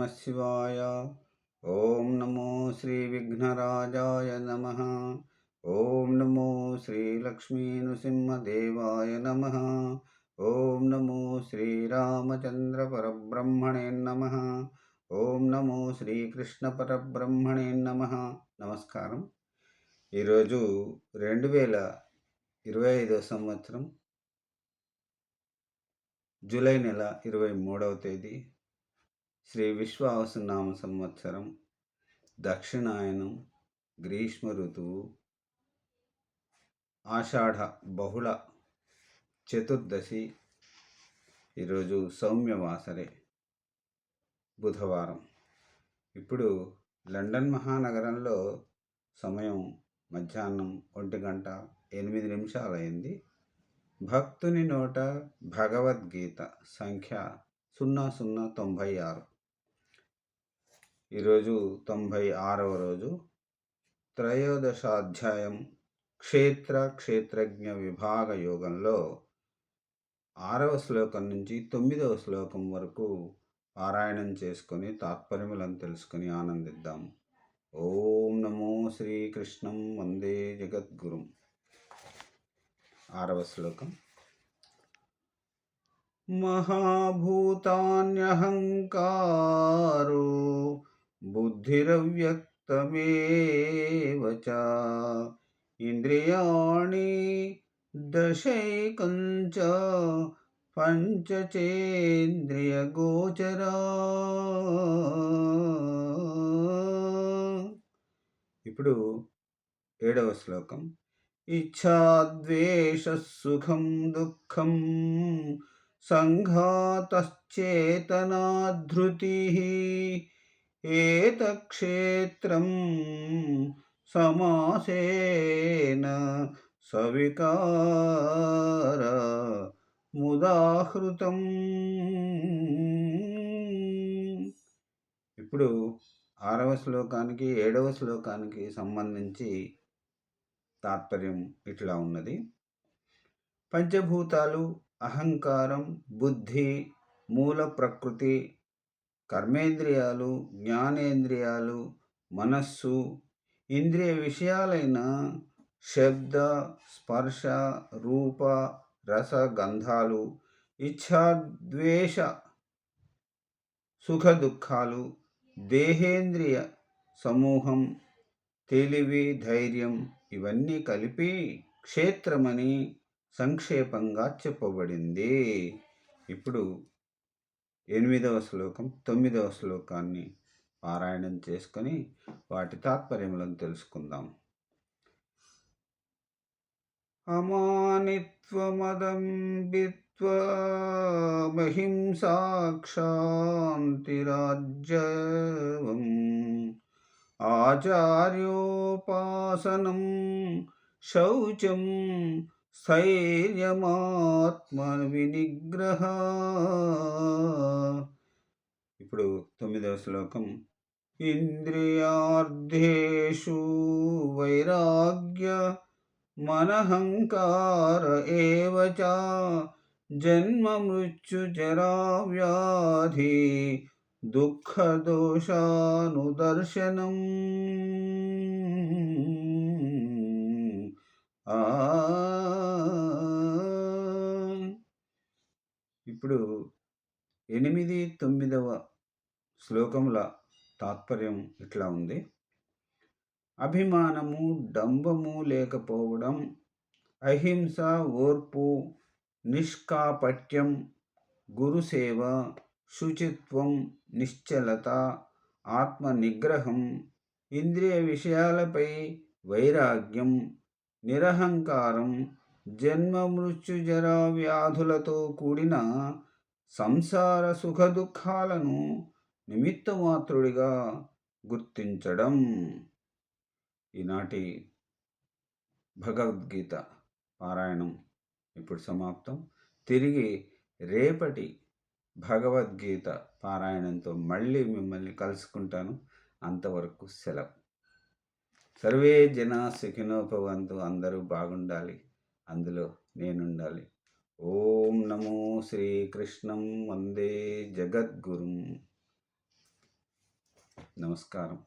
నమ శివాయ ఓం నమో శ్రీ విఘ్నరాజాయ నమ ఓం నమో శ్రీ లక్ష్మీనృసింహదేవాయ నమ ఓం నమో శ్రీరామచంద్ర పరబ్రహ్మణే నమ ఓం నమో శ్రీకృష్ణ పరబ్రహ్మణే నమ నమస్కారం ఈరోజు రెండు వేల ఇరవై ఐదో సంవత్సరం జూలై నెల ఇరవై మూడవ తేదీ శ్రీ విశ్వావసనామ సంవత్సరం దక్షిణాయనం గ్రీష్మ ఋతువు ఆషాఢ బహుళ చతుర్దశి ఈరోజు సౌమ్యవాసరే బుధవారం. ఇప్పుడు లండన్ మహానగరంలో సమయం మధ్యాహ్నం ఒంటి గంట ఎనిమిది నిమిషాలైంది. భక్తుని నోట భగవద్గీత సంఖ్య సున్నా సున్నా తొంభై ఆరు. ఈరోజు తొంభై ఆరవ రోజు త్రయోదశాధ్యాయం క్షేత్ర క్షేత్రజ్ఞ విభాగ యోగంలో ఆరవ శ్లోకం నుంచి తొమ్మిదవ శ్లోకం వరకు పారాయణం చేసుకొని తాత్పర్యములను తెలుసుకొని ఆనందిద్దాం ఓం నమో శ్రీకృష్ణం వందే జగద్గురు ఆరవ శ్లోకం महाभूतान्यहङ्कारो बुद्धिरव्यक्तमेव च इन्द्रियाणि दशैकञ्च పంచచేంద్రియగోచరా ఇప్పుడు ఏడవ శ్లోకం ఇచ్ఛాద్వేష సుఖం దుఃఖం सङ्घातश्चेतनाधृतिः ఏతక్షేత్రం సమాసేన సవికార ముదాహృతం. ఇప్పుడు ఆరవ శ్లోకానికి ఏడవ శ్లోకానికి సంబంధించి తాత్పర్యం ఇట్లా ఉన్నది. పంచభూతాలు అహంకారం బుద్ధి మూల ప్రకృతి కర్మేంద్రియాలు జ్ఞానేంద్రియాలు మనస్సు ఇంద్రియ విషయాలైన శబ్ద స్పర్శ రూప రస గంధాలు ఇచ్ఛాద్వేష సుఖ దుఃఖాలు దేహేంద్రియ సమూహం తెలివి ధైర్యం ఇవన్నీ కలిపి క్షేత్రమని సంక్షేపంగా చెప్పబడింది. ఇప్పుడు ఎనిమిదవ శ్లోకం తొమ్మిదవ శ్లోకాన్ని పారాయణం చేసుకొని వాటి తాత్పర్యములను తెలుసుకుందాం. అమానిత్వమదంబిత్వమహింసాక్షాంతిరాజ్యవం ఆచార్యోపాసనం శౌచం స్థైర్యమాత్మ వినిగ్రహ తొమ్మిదవ శ్లోకం ఇంద్రియార్థేషు వైరాగ్య మనహంకార ఏవచ జన్మ మృత్యు జరా వ్యాధి ఆ ఇప్పుడు ఎనిమిది తొమ్మిదవ శ్లోకముల తాత్పర్యం ఇట్లా ఉంది. అభిమానము డంబము లేకపోవడం అహింస ఓర్పు నిష్కాపట్యం గురుసేవ శుచిత్వం నిశ్చలత ఆత్మ నిగ్రహం ఇంద్రియ విషయాలపై వైరాగ్యం నిరహంకారం జన్మ మృత్యుజరా వ్యాధులతో కూడిన సంసార సుఖ దుఃఖాలను నిమిత్తమాత్రుడిగా గుర్తించడం. ఈనాటి భగవద్గీత పారాయణం ఇప్పుడు సమాప్తం. తిరిగి రేపటి భగవద్గీత పారాయణంతో మళ్ళీ మిమ్మల్ని కలుసుకుంటాను. అంతవరకు సెలవు. సర్వే జన సుఖినోపవంతు అందరూ బాగుండాలి. అందులో నేనుండాలి. ఓం నమో శ్రీకృష్ణం వందే జగద్గురు. నమస్కారం